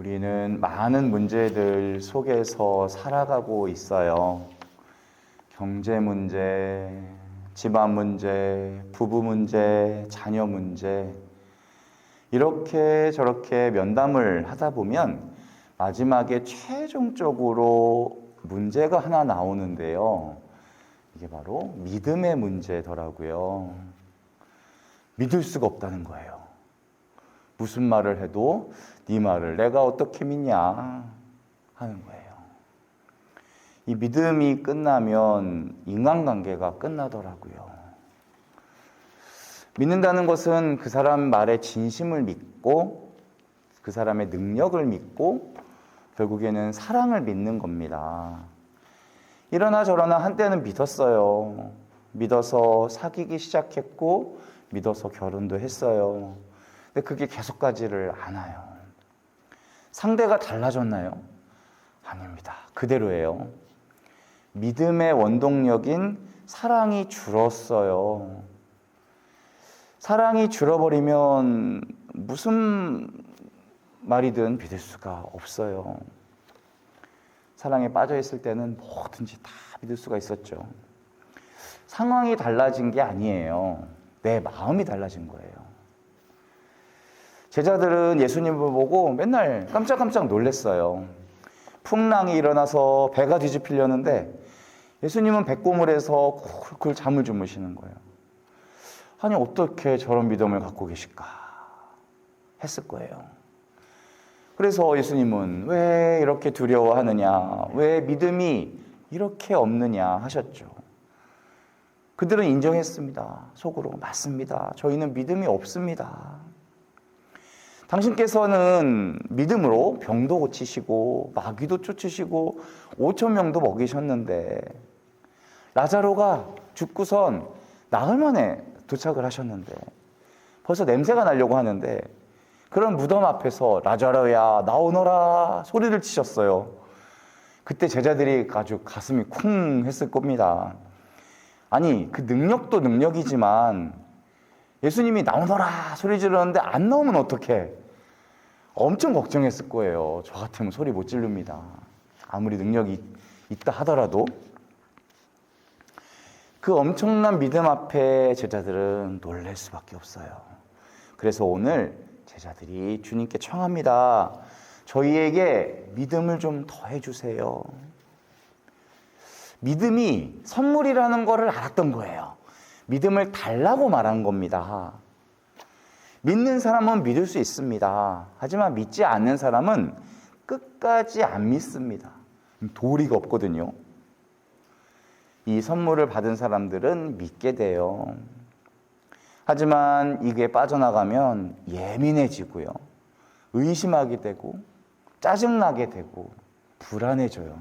우리는 많은 문제들 속에서 살아가고 있어요. 경제 문제, 집안 문제, 부부 문제, 자녀 문제. 이렇게 저렇게 면담을 하다 보면 마지막에 최종적으로 문제가 하나 나오는데요. 이게 바로 믿음의 문제더라고요. 믿을 수가 없다는 거예요. 무슨 말을 해도 네 말을 내가 어떻게 믿냐 하는 거예요. 이 믿음이 끝나면 인간관계가 끝나더라고요. 믿는다는 것은 그 사람 말에 진심을 믿고 그 사람의 능력을 믿고 결국에는 사랑을 믿는 겁니다. 이러나 저러나 한때는 믿었어요. 믿어서 사귀기 시작했고 믿어서 결혼도 했어요. 근데 그게 계속 가지를 않아요. 상대가 달라졌나요? 아닙니다. 그대로예요. 믿음의 원동력인 사랑이 줄었어요. 사랑이 줄어버리면 무슨 말이든 믿을 수가 없어요. 사랑에 빠져 있을 때는 뭐든지 다 믿을 수가 있었죠. 상황이 달라진 게 아니에요. 내 마음이 달라진 거예요. 제자들은 예수님을 보고 맨날 깜짝깜짝 놀랐어요. 풍랑이 일어나서 배가 뒤집히려는데 예수님은 백고물에서 쿨쿨 잠을 주무시는 거예요. 아니 어떻게 저런 믿음을 갖고 계실까 했을 거예요. 그래서 예수님은 왜 이렇게 두려워하느냐, 왜 믿음이 이렇게 없느냐 하셨죠. 그들은 인정했습니다. 속으로 맞습니다. 저희는 믿음이 없습니다. 당신께서는 믿음으로 병도 고치시고 마귀도 쫓으시고 5천 명도 먹이셨는데 라자로가 죽고선 나흘 만에 도착을 하셨는데 벌써 냄새가 나려고 하는데 그런 무덤 앞에서 라자로야 나오너라 소리를 치셨어요. 그때 제자들이 아주 가슴이 쿵 했을 겁니다. 아니 그 능력도 능력이지만 예수님이 나오너라 소리 지르는데 안 나오면 어떡해? 엄청 걱정했을 거예요. 저 같으면 소리 못 지릅니다. 아무리 능력이 있다 하더라도 그 엄청난 믿음 앞에 제자들은 놀랄 수밖에 없어요. 그래서 오늘 제자들이 주님께 청합니다. 저희에게 믿음을 좀 더해 주세요. 믿음이 선물이라는 것을 알았던 거예요. 믿음을 달라고 말한 겁니다. 믿는 사람은 믿을 수 있습니다. 하지만 믿지 않는 사람은 끝까지 안 믿습니다. 도리가 없거든요. 이 선물을 받은 사람들은 믿게 돼요. 하지만 이게 빠져나가면 예민해지고요. 의심하게 되고, 짜증나게 되고, 불안해져요.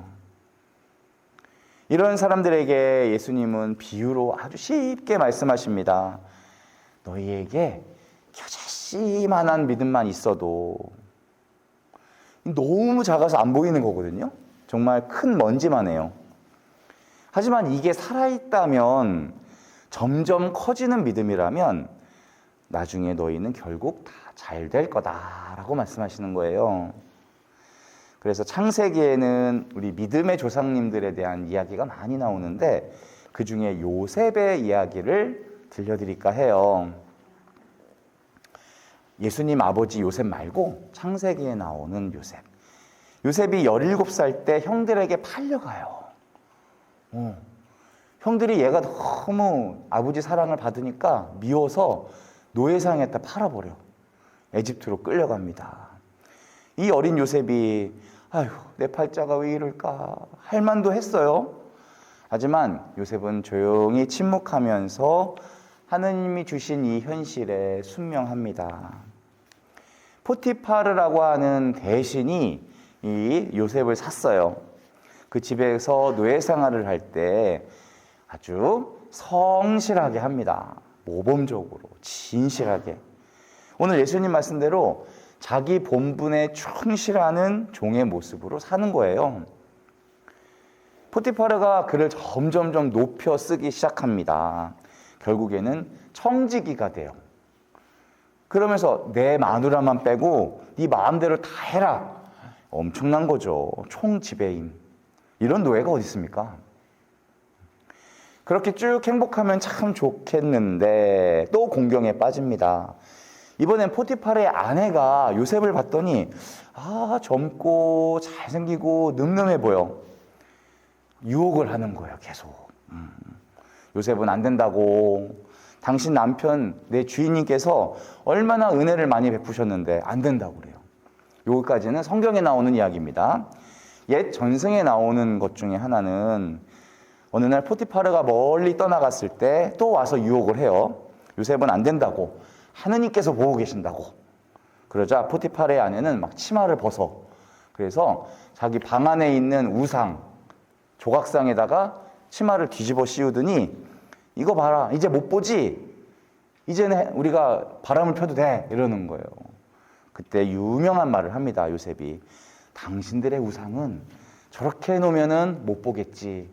이런 사람들에게 예수님은 비유로 아주 쉽게 말씀하십니다. 너희에게 겨자씨만한 믿음만 있어도 너무 작아서 안 보이는 거거든요. 정말 큰 먼지만 해요. 하지만 이게 살아있다면 점점 커지는 믿음이라면 나중에 너희는 결국 다 잘 될 거다라고 말씀하시는 거예요. 그래서 창세기에는 우리 믿음의 조상님들에 대한 이야기가 많이 나오는데 그 중에 요셉의 이야기를 들려드릴까 해요. 예수님 아버지 요셉 말고 창세기에 나오는 요셉. 요셉이 17살 때 형들에게 팔려가요. 어. 형들이 얘가 너무 아버지 사랑을 받으니까 미워서 노예상에다 팔아버려. 에집트로 끌려갑니다. 이 어린 요셉이 아휴 내 팔자가 왜 이럴까 할 만도 했어요. 하지만 요셉은 조용히 침묵하면서 하느님이 주신 이 현실에 순명합니다. 포티파르라고 하는 대신이 이 요셉을 샀어요. 그 집에서 노예 생활을 할 때 아주 성실하게 합니다. 모범적으로, 진실하게. 오늘 예수님 말씀대로 자기 본분에 충실하는 종의 모습으로 사는 거예요. 포티파르가 그를 점점점 높여 쓰기 시작합니다. 결국에는 청지기가 돼요. 그러면서 내 마누라만 빼고 네 마음대로 다 해라 엄청난 거죠. 총지배인. 이런 노예가 어디 있습니까? 그렇게 쭉 행복하면 참 좋겠는데 또 공경에 빠집니다. 이번엔 포티팔의 아내가 요셉을 봤더니 아 젊고 잘생기고 늠름해 보여. 유혹을 하는 거예요, 계속. 음. 요셉은 안 된다고. 당신 남편, 내 주인님께서 얼마나 은혜를 많이 베푸셨는데 안 된다고 그래요. 여기까지는 성경에 나오는 이야기입니다. 옛 전승에 나오는 것 중에 하나는 어느 날 포티파르가 멀리 떠나갔을 때 또 와서 유혹을 해요. 요셉은 안 된다고. 하느님께서 보고 계신다고. 그러자 포티파르의 아내는 막 치마를 벗어. 그래서 자기 방 안에 있는 우상, 조각상에다가 치마를 뒤집어 씌우더니 이거 봐라. 이제 못 보지? 이제는 우리가 바람을 펴도 돼. 이러는 거예요. 그때 유명한 말을 합니다. 요셉이. 당신들의 우상은 저렇게 해놓으면은 못 보겠지.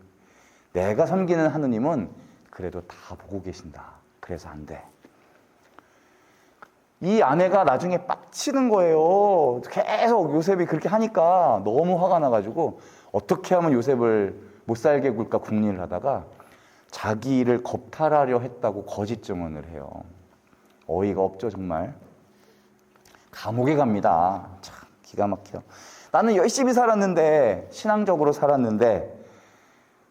내가 섬기는 하느님은 그래도 다 보고 계신다. 그래서 안 돼. 이 아내가 나중에 빡치는 거예요. 계속 요셉이 그렇게 하니까 너무 화가 나가지고 어떻게 하면 요셉을 못 살게 굴까 궁리를 하다가 자기 일을 겁탈하려 했다고 거짓 증언을 해요. 어이가 없죠, 정말. 감옥에 갑니다. 참 기가 막혀. 나는 열심히 살았는데 신앙적으로 살았는데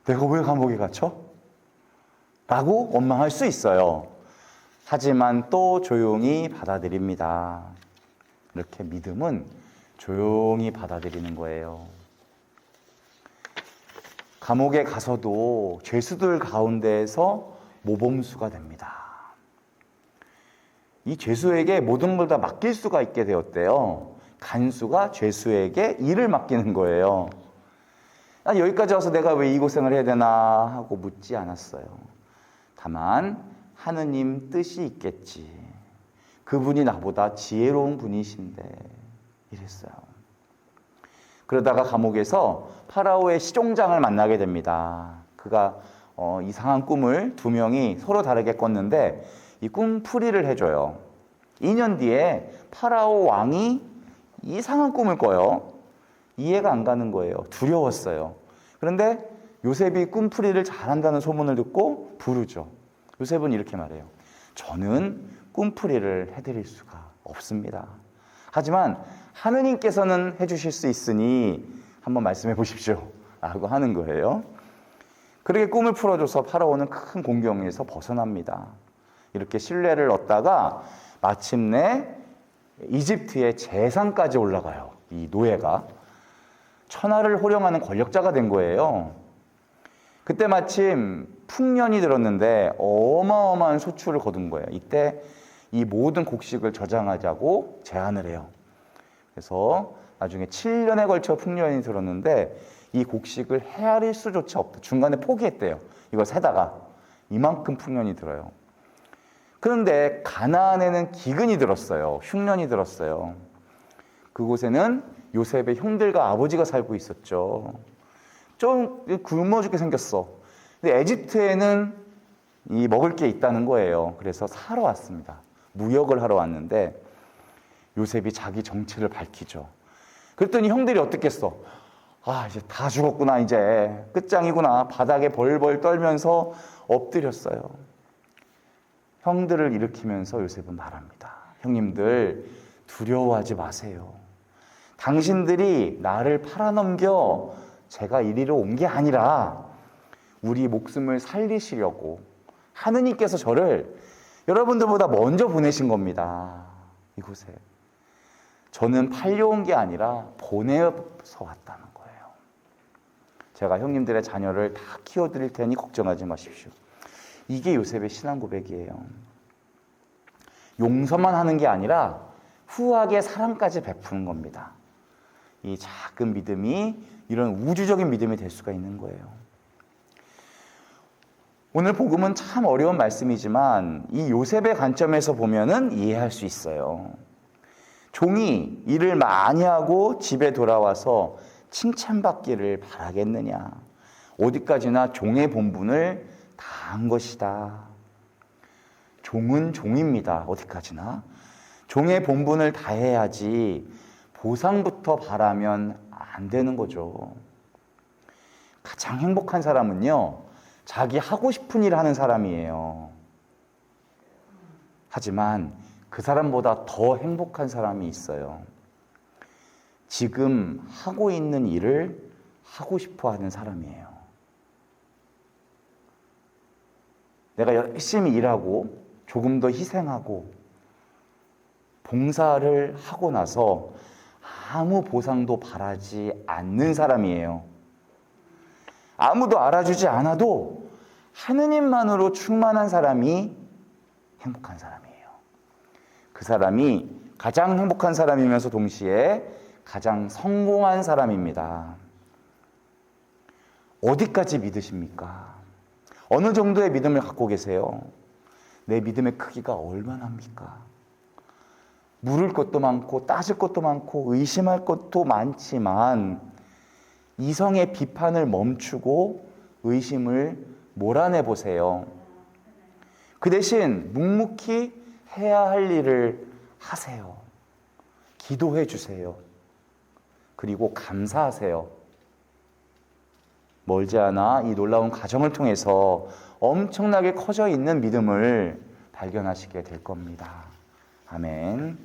내가 왜 감옥에 갇혀? 라고 원망할 수 있어요. 하지만 또 조용히 받아들입니다. 이렇게 믿음은 조용히 받아들이는 거예요. 감옥에 가서도 죄수들 가운데에서 모범수가 됩니다. 이 죄수에게 모든 걸 다 맡길 수가 있게 되었대요. 간수가 죄수에게 일을 맡기는 거예요. 난 여기까지 와서 내가 왜 이 고생을 해야 되나 하고 묻지 않았어요. 다만 하느님 뜻이 있겠지. 그분이 나보다 지혜로운 분이신데 이랬어요. 그러다가 감옥에서 파라오의 시종장을 만나게 됩니다. 그가 어, 이상한 꿈을 두 명이 서로 다르게 꿨는데 이 꿈풀이를 해줘요. 2년 뒤에 파라오 왕이 이상한 꿈을 꿔요. 이해가 안 가는 거예요. 두려웠어요. 그런데 요셉이 꿈풀이를 잘한다는 소문을 듣고 부르죠. 요셉은 이렇게 말해요. 저는 꿈풀이를 해드릴 수가 없습니다. 하지만 하느님께서는 해주실 수 있으니 한번 말씀해 보십시오. 라고 하는 거예요. 그렇게 꿈을 풀어줘서 파라오는 큰 공경에서 벗어납니다. 이렇게 신뢰를 얻다가 마침내 이집트의 재상까지 올라가요. 이 노예가. 천하를 호령하는 권력자가 된 거예요. 그때 마침 풍년이 들었는데 어마어마한 소출을 거둔 거예요. 이때 이 모든 곡식을 저장하자고 제안을 해요. 그래서 나중에 7년에 걸쳐 풍년이 들었는데 이 곡식을 헤아릴 수조차 없다. 중간에 포기했대요. 이걸 세다가 이만큼 풍년이 들어요. 그런데 가나안에는 기근이 들었어요. 흉년이 들었어요. 그곳에는 요셉의 형들과 아버지가 살고 있었죠. 좀 굶어 죽게 생겼어. 근데 에집트에는 이 먹을 게 있다는 거예요. 그래서 사러 왔습니다. 무역을 하러 왔는데 요셉이 자기 정체를 밝히죠. 그랬더니 형들이 어떻겠어? 아, 이제 다 죽었구나, 이제. 끝장이구나. 바닥에 벌벌 떨면서 엎드렸어요. 형들을 일으키면서 요셉은 말합니다. 형님들, 두려워하지 마세요. 당신들이 나를 팔아넘겨 제가 이리로 온 게 아니라 우리 목숨을 살리시려고 하느님께서 저를 여러분들보다 먼저 보내신 겁니다. 이곳에. 저는 팔려온 게 아니라 보내서 왔다는 거예요. 제가 형님들의 자녀를 다 키워드릴 테니 걱정하지 마십시오. 이게 요셉의 신앙 고백이에요. 용서만 하는 게 아니라 후하게 사랑까지 베푸는 겁니다. 이 작은 믿음이 이런 우주적인 믿음이 될 수가 있는 거예요. 오늘 복음은 참 어려운 말씀이지만 이 요셉의 관점에서 보면은 이해할 수 있어요. 종이 일을 많이 하고 집에 돌아와서 칭찬받기를 바라겠느냐. 어디까지나 종의 본분을 다한 것이다. 종은 종입니다. 어디까지나. 종의 본분을 다해야지 보상부터 바라면 안 되는 거죠. 가장 행복한 사람은요, 자기 하고 싶은 일 하는 사람이에요. 하지만 그 사람보다 더 행복한 사람이 있어요. 지금 하고 있는 일을 하고 싶어 하는 사람이에요. 내가 열심히 일하고 조금 더 희생하고 봉사를 하고 나서 아무 보상도 바라지 않는 사람이에요. 아무도 알아주지 않아도 하느님만으로 충만한 사람이 행복한 사람이에요. 그 사람이 가장 행복한 사람이면서 동시에 가장 성공한 사람입니다. 어디까지 믿으십니까? 어느 정도의 믿음을 갖고 계세요? 내 믿음의 크기가 얼마나입니까? 물을 것도 많고 따질 것도 많고 의심할 것도 많지만 이성의 비판을 멈추고 의심을 몰아내 보세요. 그 대신 묵묵히 해야 할 일을 하세요. 기도해 주세요. 그리고 감사하세요. 멀지 않아 이 놀라운 가정을 통해서 엄청나게 커져 있는 믿음을 발견하시게 될 겁니다. 아멘.